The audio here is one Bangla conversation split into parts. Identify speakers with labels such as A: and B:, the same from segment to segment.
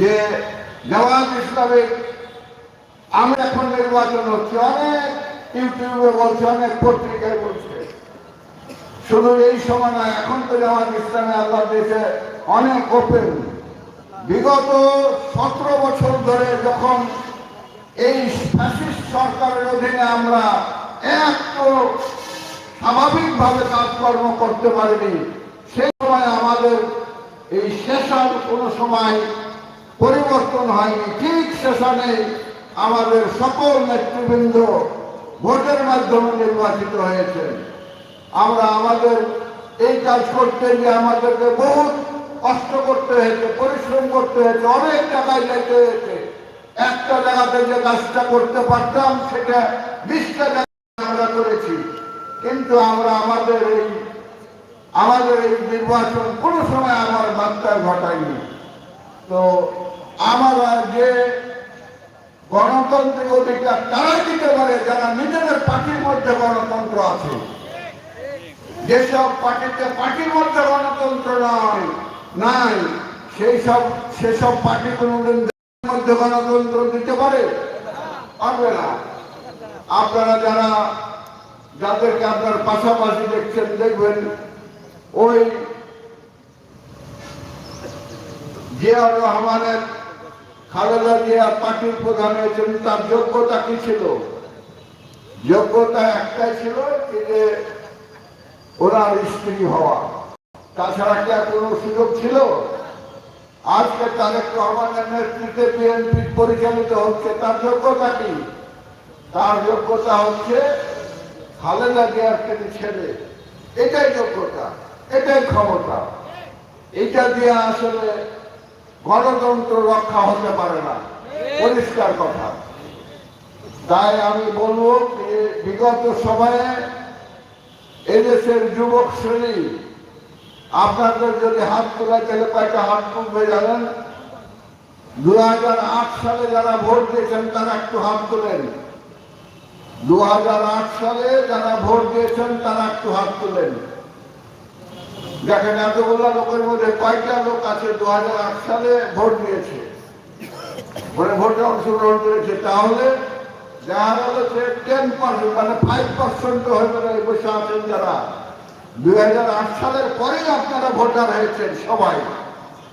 A: যে জামাত ইসলামের আমি এখন নির্বাচন হচ্ছে, অনেক ইউটিউবে বলছে, অনেক পত্রিকায় বলছে। শুধু এই সময় না, এখন তো জামাত ইসলামে আল্লাহ দেশে অনেক ওপেন বিগত সতেরো বছর ধরে যখন এই ফ্যাসিস্ট সরকারের অধীনে আমরা এত স্বাভাবিকভাবে কাজকর্ম করতে পারিনি, সেই সময় আমাদের এই সেশন কোনো সময় পরিবর্তন হয়নি। ঠিক সেশনে আমাদের সকল নেতৃবৃন্দ ভোটের মাধ্যমে নির্বাচিত হয়েছে। আমরা আমাদের এই কাজ করতে গিয়ে আমাদেরকে বহুত কষ্ট করতে হয়েছে, পরিশ্রম করতে হয়েছে, অনেক জায়গায় যেতে হয়েছে। একটা জায়গাতে যে কাজটা করতে পারতাম, সেটা বিশটা জায়গায় আমরা করেছি। কিন্তু আমরা আমাদের এই আমাদের এই নির্বাচন কোনো সময় আমার মাত্রায় ঘটায়নি তো আমরা যে গণতান্ত্রিক অধিকার তারা দিতে পারে যারা নিজেদের পার্টির মধ্যে গণতন্ত্র আছে? যেসব পার্টিতে পার্টির মধ্যে গণতন্ত্র নয় নাই সেই সব সেসব পার্টি কোনোদিন মধ্যে গণতন্ত্র দিতে পারে? পারবে না। আপনারা যারা, যাদেরকে আপনার পাশাপাশি দেখছেন, দেখবেন, ওই জিয়াউর রহমানের খালেদা জিয়া পার্টির প্রধান হয়েছেন তার যোগ্যতা কি ছিল? যোগ্যতা একটাই ছিল যে ওনার স্ত্রী হওয়া। তাছাড়া কি আর কোনো সুযোগ ছিল? আজকে তারেক রহমানের নেতৃত্বে বিএনপি পরিচালিত হচ্ছে, তার যোগ্যতা কি? তার যোগ্যতা হচ্ছে খালেদা জিয়ার তিনি ছেলে। এটাই যোগ্যতা, এটাই ক্ষমতা। এটা দিয়ে আসলে গণতন্ত্র রক্ষা হতে পারে না। পরিষ্কার কথা। তাই আমি বলব যে বিগত সময়ে এদেশের যুবক শ্রেণি আপনাদের যদি হাত তোলা গেলে কয়েকটা হাত তুলবে জানেন? দু সালে যারা ভোট দিয়েছেন তারা একটু হাত তোলেন। দু হাজার আট সালে যারা ভোট দিয়েছেন তারা একটু হাত তোলেন। দেখেন এতগুলো লোকের মধ্যে কয়েকটা লোক আছে, দুহাজার আট সালে ভোট দিয়েছে। মানে ভোটে অংশগ্রহণ করেছে, তাহলে টেন মানে আছেন যারা সালের পরেই আপনারা হয়েছেন সবাই।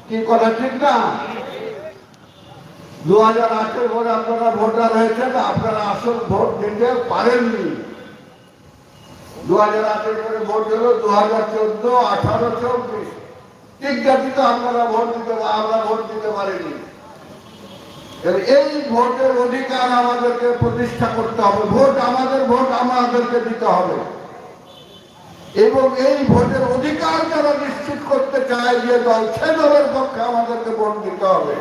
A: কি দু হাজার আটের পরে আপনারা ভোটার হয়েছেন, আপনারা আসল ভোট দিতে পারেননি। দু হাজার আটের পরে ভোট হলো দু হাজার চোদ্দ, আঠারো, চব্বিশ। ঠিক জাতিতে আপনারা ভোট দিতে আমরা ভোট দিতে পারিনি। এই ভোটের অধিকার আমাদেরকে প্রতিষ্ঠা করতে হবে। ভোট আমাদের, ভোট আমাদেরকে দিতে হবে। এবং এই ভোটের অধিকার যারা নিশ্চিত করতে চায় যে দল সে দলের পক্ষে আমাদেরকে ভোট দিতে হবে।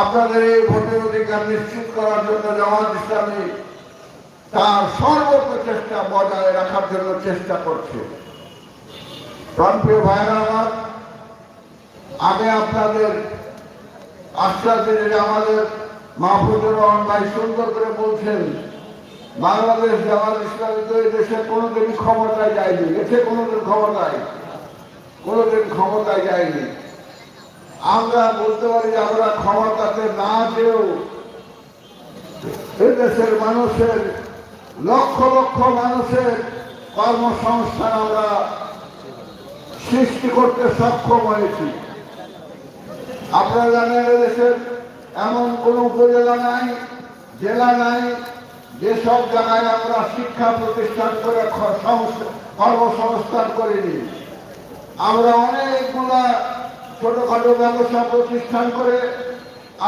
A: আপনাদের এই ভোটের অধিকার নিশ্চিত করার জন্য জামাত ইসলামী তার সর্বোচ্চ সর্বপ্রচেষ্টা বজায় রাখার জন্য চেষ্টা করছে। প্রাণপ্রিয় ভাইরা আমি আপনাদের আশ্বাস দিলে আমাদের মাহফুজুর রহমান ভাই সুন্দর করে বলছেন, বাংলাদেশ জামাত ইসলামী তো এই দেশে কোনোদিন ক্ষমতায় যায়নি। গেছে কোনোদিন ক্ষমতায়? কোনোদিন ক্ষমতায় যায়নি। আমরা বলতে পারি আমরা ক্ষমতাতে না যেও দেশের মানুষের লক্ষ লক্ষ মানুষের কর্মসংস্থান আমরা সৃষ্টি করতে সক্ষম হয়েছি। আপনারা জানেন দেশের এমন কোন উপজেলা নাই, জেলা নাই, যেসব জায়গায় আমরা শিক্ষা প্রতিষ্ঠান করে কর্মসংস্থান করিনি। আমরা অনেকগুলা ছোটখাটো ব্যবসা প্রতিষ্ঠান করে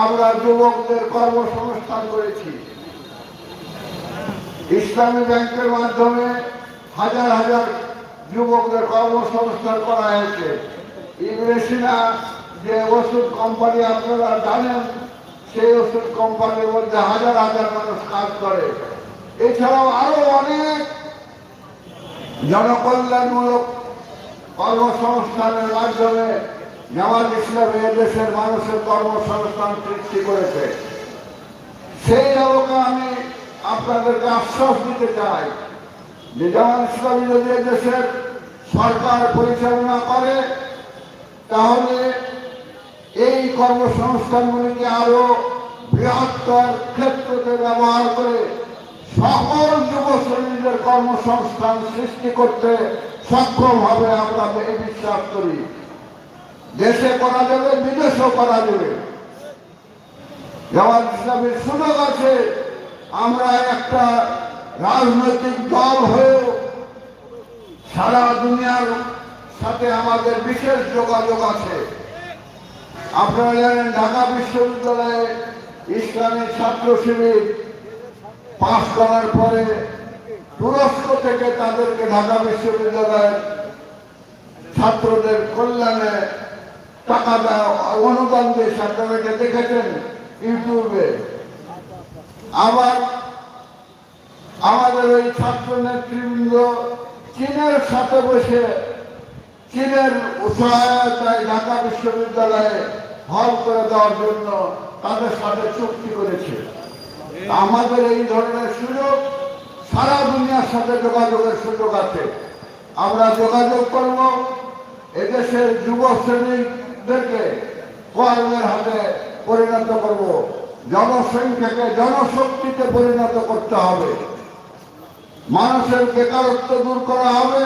A: আমরা যুবকদের কর্মসংস্থান করেছি। ইসলামী ব্যাংকের মাধ্যমে হাজার হাজার যুবকদের কর্মসংস্থান করা হয়েছে। ইংরেজিরা যে ওষুধ কোম্পানি আপনারা জানেন, সেই ওষুধ কোম্পানির মধ্যে হাজার হাজার মানুষ কাজ করে। এছাড়াও আরও অনেক জনকল্যাণমূলক কর্মসংস্থানের মাধ্যমে জামাত ইসলাম দেশের মানুষের কর্মসংস্থান সৃষ্টি করেছে। সেই আলোকে আমি আপনাদেরকে আশ্বাস দিতে চাই। যে জামাত ইসলামী যদি দেশের সরকার পরিচালনা করে, তাহলে এই কর্মসংস্থানগুলিকে আরও বৃহত্তর ক্ষেত্রতে ব্যবহার করে সকল যুব শ্রেণীদের কর্মসংস্থান সৃষ্টি করতে সক্ষম হবে আমরা এই বিশ্বাস করি। দেশে করা যাবে, বিদেশেও করা যাবে। জামাত ইসলামের সুযোগ আছে, আমরা একটা রাজনৈতিক দল হয়েও সারা দুনিয়ার সাথে আমাদের বিশেষ যোগাযোগ আছে। আপনারা জানেন, ঢাকা বিশ্ববিদ্যালয়ে ইসলামী ছাত্র শিবির পাশ করার পরে তুরস্ক থেকে তাদেরকে ঢাকা বিশ্ববিদ্যালয়ের ছাত্রদের কল্যাণে টাকা অনুদান আপনারা এটা দেখেছেন ইউটিউবে। আবার আমাদের ওই ছাত্র নেতৃবৃন্দ চীনের সাথে বসে চীনের সহায়তায় ঢাকা বিশ্ববিদ্যালয়ে হল করে দেওয়ার জন্য তাদের সাথে চুক্তি করেছে। আমাদের এই ধরনের সুযোগ সারা দুনিয়ার সাথে যোগাযোগের সুযোগ আছে। আমরা যোগাযোগ করব, এদেশের যুব শ্রেণীদেরকে কর্মের হাতে পরিণত করব। জনসংখ্যাকে জনশক্তিতে পরিণত করতে হবে। মানুষের বেকারত্ব দূর করা হবে।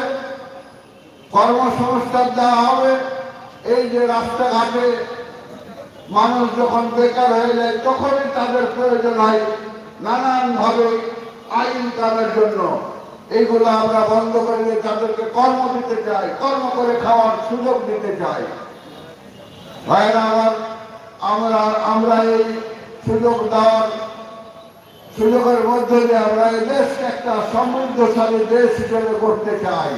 A: কর্মসংস্থান দেওয়া হবে। এই যে রাস্তাঘাটে মানুষ যখন বেকার হয়ে যায়, তখনই তাদের প্রয়োজন হয় নানানভাবে আইন কামের জন্য। এইগুলো আমরা বন্ধ করে তাদেরকে কর্ম দিতে চাই, কর্ম করে খাওয়ার সুযোগ দিতে চাই। আমার এই সুযোগ দেওয়ার সুযোগের মধ্যে আমরা এই দেশকে একটা সমৃদ্ধশালী দেশ হিসেবে করতে চাই।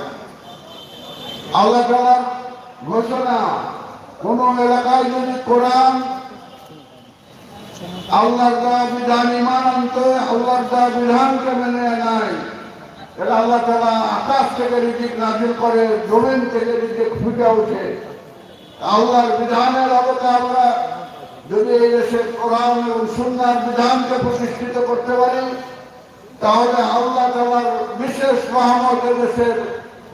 A: আল্লাহ তালার ঘোষণা, কোন এলাকায় যদি কোরআন আল্লাহর দেওয়া বিধান ইমান আনতে, আল্লাহর দেওয়া বিধানকে মেনে এটা আল্লাহ তালা আকাশ থেকে রিজিক নাজিল করে, জমিন থেকে রিজিক ফুটে ওঠে। আল্লাহর বিধানের আলোকে আমরা যদি এই দেশের কোরআন এবং সুন্নার বিধানকে প্রতিষ্ঠিত করতে পারি, তাহলে আল্লাহ তালার বিশেষ রহমত এদেশের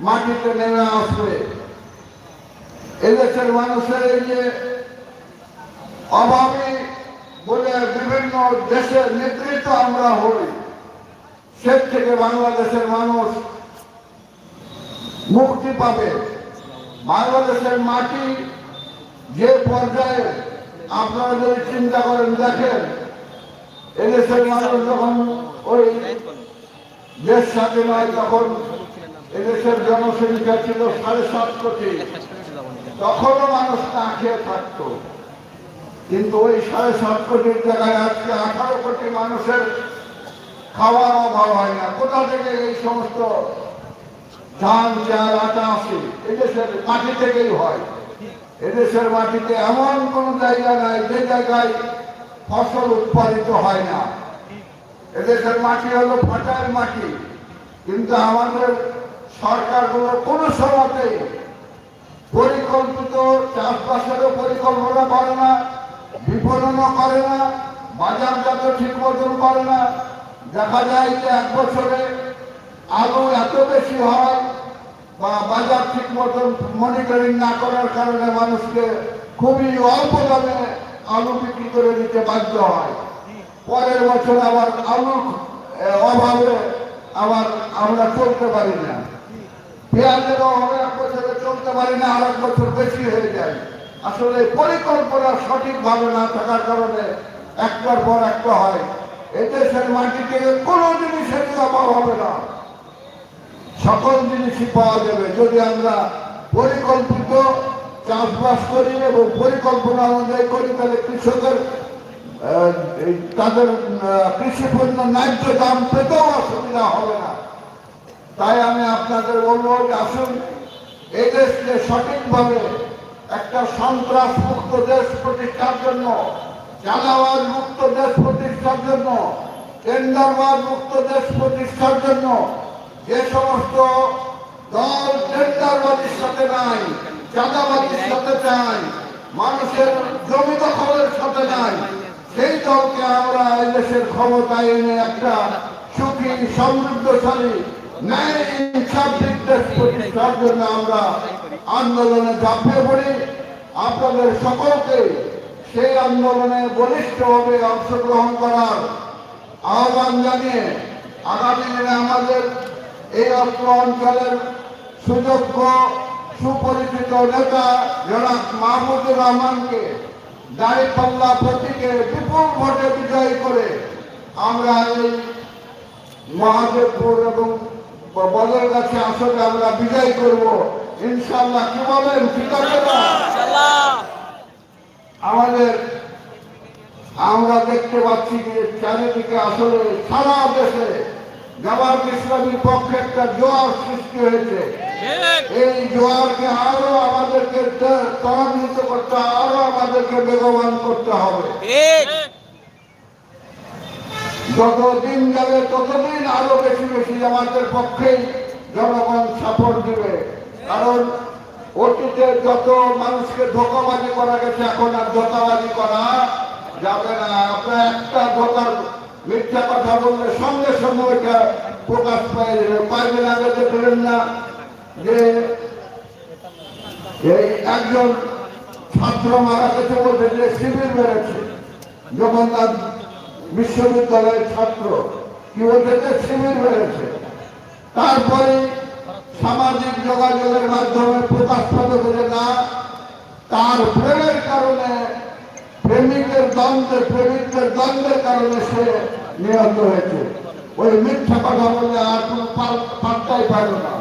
A: মাটিতে নেমে আসবে। এদেশের মানুষের এই যে অভাবী বলে বিভিন্ন দেশের নেতৃত্ব আমরা হই সে থেকে বাংলাদেশের মানুষ মুক্তি পাবে। বাংলাদেশের মাটি যে পর্যায়ে আপনারা যদি চিন্তা করেন, দেখেন এদেশের মানুষ যখন ওই দেশ স্বাধীন হয় তখন এদেশের জনসংখ্যা ছিল সাড়ে সাত কোটি। তখনও মানুষ না খেয়ে থাকতো। কিন্তু ওই সাড়ে সাত কোটির জায়গায় আজকে আঠারো কোটি মানুষের খাওয়ার অভাব হয় না। কোথা থেকে এই সমস্ত ধান, চাল, আটা আসে? এদেশের মাটি থেকেই হয়। এদেশের মাটিতে এমন কোন জায়গা নাই, যে জায়গায় ফসল উৎপাদিত হয় না। এদেশের মাটি হলো ফাটার মাটি। কিন্তু আমাদের সরকারগুলো কোনো সময়তেই পরিকল্পিত চাষবাসেরও পরিকল্পনা করে না, বিপণনও করে না, বাজারজাত ঠিক মতন করে না। দেখা যায় যে এক বছরে আলু এত বেশি হয় বা বাজার ঠিক মতন মনিটরিং না করার কারণে মানুষকে খুবই অল্প দামে আলু বিক্রি করে দিতে বাধ্য হয়। পরের বছর আবার আহ, অভাবে আবার আমরা চলতে পারি না। পেঁয়াজের অভাবে এক বছরে চলতে পারি না আর এক বছর বেশি হয়ে যায়। আসলে পরিকল্পনা সঠিকভাবে না থাকার কারণে একটার পর একটা হয়। এদেশের মাটি থেকে কোনো জিনিসের অভাব হবে না। সকল জিনিসই পাওয়া যাবে। যদি আমরা পরিকল্পিত চাষবাস করি এবং পরিকল্পনা অনুযায়ী করি, তাহলে কৃষকের তাদের কৃষি পণ্য ন্যায্য দাম পেতেও অসুবিধা হবে না। তাই আমি আপনাদের যে আসুন এই দেশকে সঠিকভাবে একটা সন্ত্রাস মুক্ত দেশ প্রতিষ্ঠার জন্য চাঁদাবাদ মুক্ত দেশ প্রতিষ্ঠার জন্য টেন্ডারবাদ মুক্ত দেশ প্রতিষ্ঠার জন্য যে সমস্ত দল টেন্ডারবাদীর সাথে নাই, চাঁদাবাদীর সাথে নাই, মানুষের জমি দখলের সাথে নাই, সেই দলকে আমরা এই দেশের ক্ষমতায় এনে একটা সুখী, সমৃদ্ধশালী ন্যায় ইনসাফ দেশ প্রতিষ্ঠার জন্য আমরা আন্দোলনে ঝাঁপিয়ে পড়ি। আপনাদের সকলকে সেই আন্দোলনে বলিষ্ঠভাবে অংশগ্রহণ করার আহ্বান জানিয়ে আগামী দিনে আমাদের এই অত্র অঞ্চলের সুযোগ্য সুপরিচিত নেতা জনাব মাহমুদুর রহমানকে দাঁড়িপাল্লা প্রতীকে বিপুল ভোটে বিজয়ী করে আমরা এই মহাদেবপুর এবং বদল গাছে আসলে আমরা বিজয় করব। ইনশাল্লাহ কি বলেন? ঠিক আছে না আমাদের আমরা দেখতে পাচ্ছি যে চারিদিকে আসলে সারা দেশে জামাত ইসলামীর পক্ষে একটা জোয়ার সৃষ্টি হয়েছে। এই জোয়ারকে আরও আমাদেরকে ত্বরান্বিত করতে আরও আমাদেরকে বেগবান করতে হবে। যতদিন যাবে ততদিন আরও বেশি বেশি জামাতের পক্ষেই জনগণ সাপোর্ট দিবে। কারণ অতীতে যত মানুষকে ধোকাবাজি করা গেছে এখন আর ধোকাবাজি করা যাবে না। আপনার একটা ধোকার মিথ্যা কথা বললে সঙ্গে সঙ্গে ওইটা প্রকাশ পাই যাবে কয়েকদিন আগে দেখলেন না। যে এই একজন ছাত্র মারা গেছে বলছে যে শিবির বেড়েছে জগন্নাথ বিশ্ববিদ্যালয়ের ছাত্র, কি বলছে যে শিবির বেড়েছে তারপরে সামাজিক যোগাযোগের মাধ্যমে প্রকাশ পেতে বলে না। তার প্রেমের কারণে প্রেমিকের দ্বন্দ্বের প্রেমিকদের দ্বন্দ্বের কারণে সে নিহত হয়েছে। ওই মিথ্যা কথা বলে আর কোনো পাল- পাত্তাই পাইল না।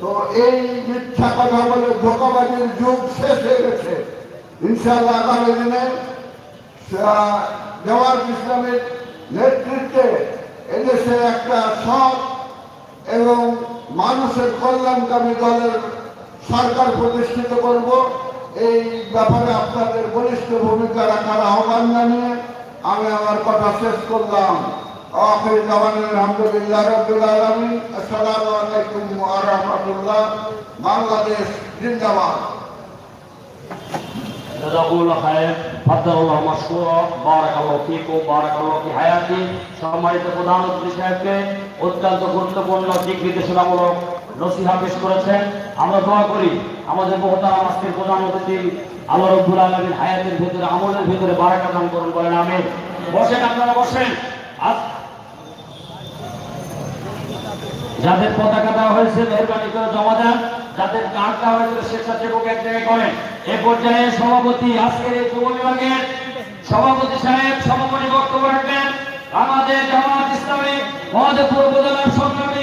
A: তো এই মিথ্যা কথা বলে ধোকাবাজির যুগ শেষ হয়ে গেছে। ইনশাআল্লাহ আগামী দিনে জামাত ইসলামের নেতৃত্বে এদেশে একটা সৎ এবং মানুষের কল্যাণকামী দলের সরকার প্রতিষ্ঠিত করব। এই ব্যাপারে আপনাদের বলিষ্ঠ ভূমিকা রাখার আহ্বান জানিয়ে আমি আমার কথা শেষ করলাম। আখির জামানের আলহামদুলিল্লাহ রব্বুল আলামিন। আসসালামু আলাইকুম ওয়া রাহমাতুল্লাহ। বাংলাদেশ জিন্দাবাদ।
B: জাজাকুল খায়ের ফাদ্দাল্লাহ মাশকুরা। বারাকাল্লাহু ফিকুম বারাকাল্লাহু ফি হায়াতি। সম্মানিত প্রধানমন্ত্রী সাহেবকে অত্যন্ত গুরুত্বপূর্ণ দিক নির্দেশনামূলক নসিহা পেশ করেছেন। আমরা দোয়া করি, আমাদের মহতারাম আজকের প্রধান অতিথি, আল্লাহ রব্বুল আলমীর হায়াতের ভিতরে, আমলের ভিতরে বারাকা দান করুন বলেন আমি বসেন আপনারা, বসেন। যাদের পতাকা দেওয়া হয়েছে, মেহরবানি করে জমা দেন। যাদের কার্ড দেওয়া হয়েছে, স্বেচ্ছাসেবক এক জায়গায় করেন। এ পর্যায়ে সভাপতি আজকের এই যুব বিভাগের সভাপতি সাহেব, সভাপতি বক্তব্য রাখবেন। আমাদের জামাত ইসলামী মহাদেবপুর উপজেলার সংগ্রামী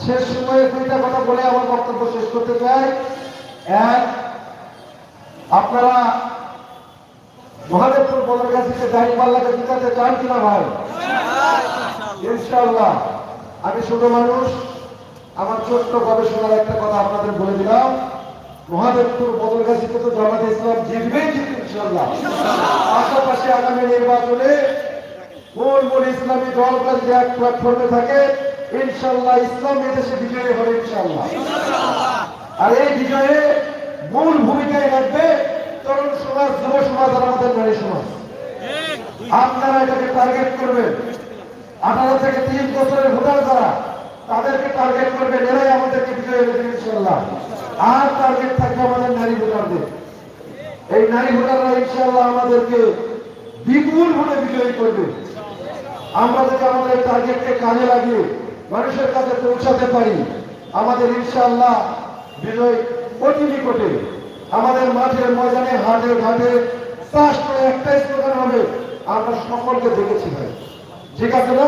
A: শেষ সময়ে দুইটা কথা বলে আমার বক্তব্য শেষ করতে চাই। এক, আপনারা মহাদেবপুর বলার কাছে দাঁড়িয়ে পাল্লাকে জিতাতে চান কিনা ভাই? ইনশাআল্লাহ। আমি ছোট মানুষ, আমার ছোট্ট গবেষণার একটা কথা আপনাদের বলে দিলাম। মহাদেবপুর বদলগাছিতে তো জামাতে ইসলাম জিতবেই জিতবে ইনশাআল্লাহ। পাশাপাশি আগামী নির্বাচনে কোন কোন ইসলামী যদি এক প্ল্যাটফর্মে থাকে ইনশাআল্লাহ ইসলাম এদেশে বিজয়ী হবে ইনশাআল্লাহ আর এই বিজয়ে মূল ভূমিকায় রাখবে তরুণ সমাজ, যুব সমাজ আর আমাদের নারী সমাজ। আপনারা এটাকে টার্গেট করবেন। আঠারো থেকে তিরিশ বছরের ভোটার যারা, তাদেরকে টার্গেট করবেন। এরাই আমাদেরকে বিজয় দেবে ইনশাল্লাহ। আর টার্গেট থাকবে আমাদের নারী ভোটারদের। এই নারী ভোটাররা ইনশাল্লাহ আমাদেরকে বিপুল ভোটে বিজয়ী করবে। আমরা যদি আমাদের টার্গেটকে কাজে লাগিয়ে মানুষের কাছে পৌঁছাতে পারি। আমাদের ইনশাআল্লাহ বিজয় অতি নিকটে। আমাদের মাঠে ময়দানে হাটে ঘাটে চাষ করে একটাই স্লোগান হবে আমরা সকলকে দেখেছি ভাই। ঠিক আছে না?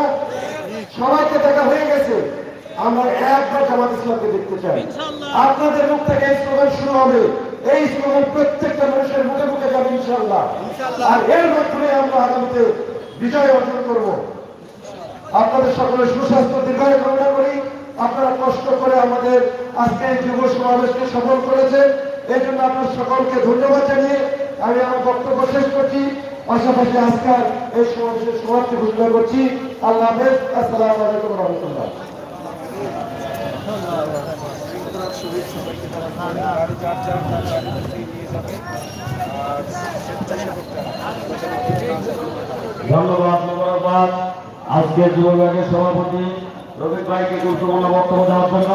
A: সবাইকে দেখা হয়ে গেছে।
C: আমরা একবার জামাত ইসলামকে দেখতে চাই। আপনাদের মুখ থেকে এই স্লোগান শুরু হবে। এই স্লোগান প্রত্যেকটা মানুষের মুখে মুখে যাবে ইনশাল্লাহ আর এর মাধ্যমে আমরা আগামীতে বিজয় অর্জন করব। আপনাদের সকলের সুস্বাস্থ্য দীর্ঘায়ু কামনা করি। আপনারা কষ্ট করে আমাদের আজকে এই যুব সমাবেশকে সফল করেছেন। এই জন্য আপনার সকলকে ধন্যবাদ জানিয়ে আমি আমার বক্তব্য শেষ করছি। পাশাপাশি আজকাল এই সমাবেশের সমাপ্তি ঘোষণা করছি। আল্লাহ হাফেজ। আসসালামু আলাইকুম রহমতুল্লাহ।
B: ধন্যবাদ, মোবারকবাদ। আজকে যুব সভাপতি রবি ভাইকে গুরুত্বপূর্ণ বক্তব্য দেওয়ার জন্য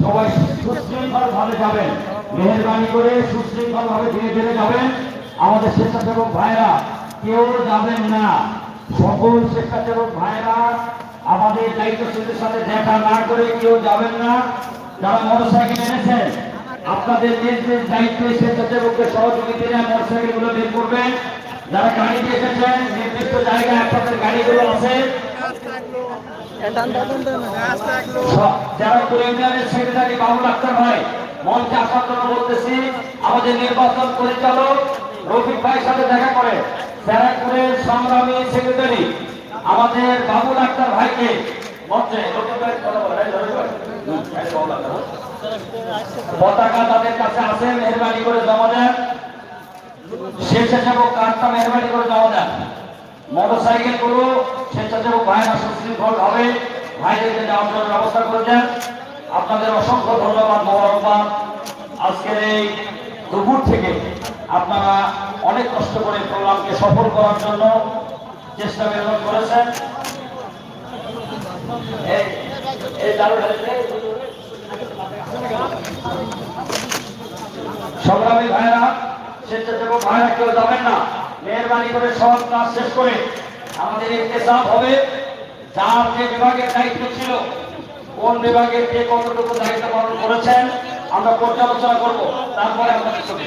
B: সবাই সুশৃঙ্খল ভাবে যাবেন। মেহরবানি করে সুশৃঙ্খল ভাবে ধীরে ধীরে যাবেন। আমাদের স্বেচ্ছাসেবক ভাইরা কেউ যাবেন না। সকল স্বেচ্ছাসেবক ভাইরা আমাদের দায়িত্বশীলদের সাথে দেখা না করে কেউ যাবেন না। যারা মোটরসাইকেল এনেছেন, আপনাদের নিজ নিজ দায়িত্বে স্বেচ্ছাসেবকদের সহযোগিতা মোটরসাইকেলগুলো বের করবেন। যারা গাড়ি দিয়ে এসেছেন, নির্দিষ্ট জায়গায় আপনাদের গাড়িগুলো আছে। যারা ইউনিয়নের সেক্রেটারি বাবুল আক্তার ভাই, মঞ্চে আসার বলতেছি, আমাদের নির্বাচন পরিচালক রফিক ভাইয়ের সাথে দেখা করে, ব্যারাকপুরের সংগ্রামী সেক্রেটারি, আমাদের বাবুল আক্তার ভাইকে মঞ্চে। আক্তার ভাই। পতাকা তাদের কাছে আছে, মেহরবানি করে জমা দেন। স্বেচ্ছাসেবক কার্ডটা মেহরবানি করে জমা দেন মোটরসাইকেলগুলো স্বেচ্ছাসেবক ভাইরা সুশৃঙ্খল ভাবে ভাইদেরকে যাওয়ার জন্য ব্যবস্থা করে দেন আপনাদের অসংখ্য ধন্যবাদ, মোবারকবাদ। আজকের এই দুপুর থেকে আপনারা অনেক কষ্ট করে প্রোগ্রামকে সফল করার জন্য চেষ্টা বিনোদন করেছেন। সংগ্রামী ভাইরা স্বেচ্ছাসেবক ভাইরা কেউ যাবেন না। মেহরবানি করে সব কাজ শেষ করে আমাদের ইন্তেজাম হবে। যার যে বিভাগের দায়িত্ব ছিল, কোন বিভাগের কে কতটুকু দায়িত্ব পালন করেছেন, আমরা পর্যালোচনা করব। তারপরে আপনাদের ছবি।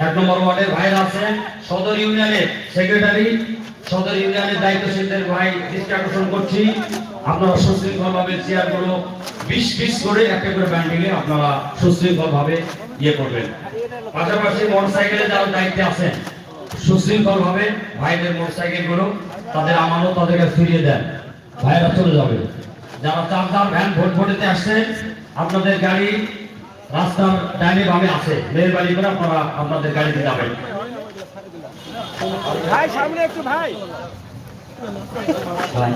B: এক নম্বর ওয়ার্ডের ভাইরা আছেন সদর ইউনিয়নের সেক্রেটারি। সদর ইউনিয়নের দায়িত্বশীলদের ভাই দৃষ্টি আকর্ষণ করছি। আপনারা সুশৃঙ্খল ভাবে চেয়ারগুলো বিশ পিস করে একটা করে ব্যান্ডিলে আপনারা সুশৃঙ্খল ভাবে ইয়ে করবেন। পাশাপাশি মোটরসাইকেলে যারা দায়িত্বে আছেন সুশৃঙ্খল ভাবে ভাইদের মোটরসাইকেলগুলো তাদের আমানত তাদেরকে ফিরিয়ে দেন। ভাইরা চলে যাবে। যারা চার চার ভ্যান ভোট ভোটেতে আসছেন, আপনাদের গাড়ি রাস্তার ডাইনে বামে আছে। মেহরবানি করে আপনারা আপনাদের গাড়িতে যাবেন
D: ভাই সামনে একটু ভাই
B: ভাই,